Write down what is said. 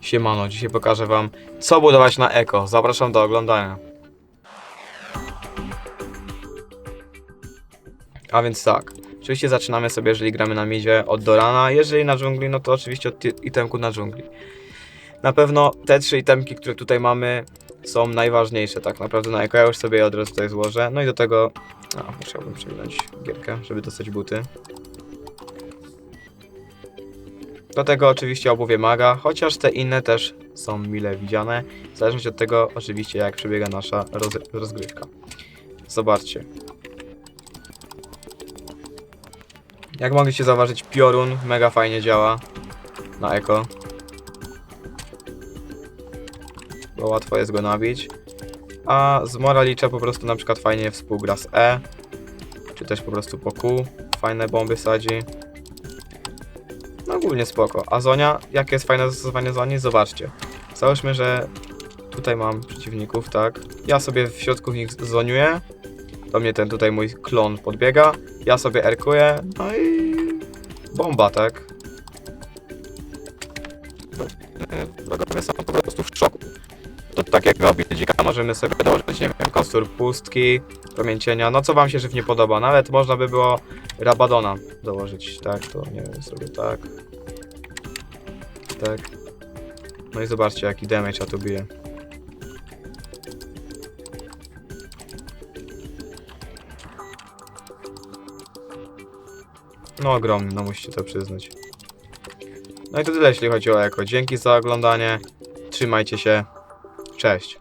Siemano, dzisiaj pokażę wam co budować na eko. Zapraszam do oglądania. A więc tak, oczywiście zaczynamy sobie, jeżeli gramy na midzie od Dorana, jeżeli na dżungli, no to oczywiście od itemku na dżungli. Na pewno te trzy itemki, które tutaj mamy są najważniejsze tak naprawdę na eko, ja już sobie je od razu tutaj złożę. No i do tego, a, musiałbym przeglądać gierkę, żeby dostać buty. Do tego oczywiście obuwie maga, chociaż te inne też są mile widziane, w zależności od tego oczywiście jak przebiega nasza roz rozgrywka. Zobaczcie. Jak mogliście zauważyć, piorun mega fajnie działa na eko. Bo łatwo jest go nabić. A z Moralicza po prostu na przykład fajnie współgra z E. Czy też po prostu po Q. Fajne bomby sadzi. Ogólnie spoko. A Zonia, jakie jest fajne zastosowanie Zoni? Zobaczcie. Załóżmy, że tutaj mam przeciwników, tak? Ja sobie w środku nich zoniuję. Do mnie ten tutaj mój klon podbiega. Ja sobie erkuję. No i bomba, tak? Wrogowie są po prostu w szoku. To tak jak robi dzika, możemy sobie dołożyć, nie wiem, kostur pustki, promień cienia, no co wam się żywnie podoba. Nawet można by było Rabadona dołożyć, tak, to nie wiem, sobie tak. Tak. No i zobaczcie jaki damage ja tu bije. No ogromny, no musicie to przyznać. No i to tyle jeśli chodzi o eko. Dzięki za oglądanie. Trzymajcie się. Cześć.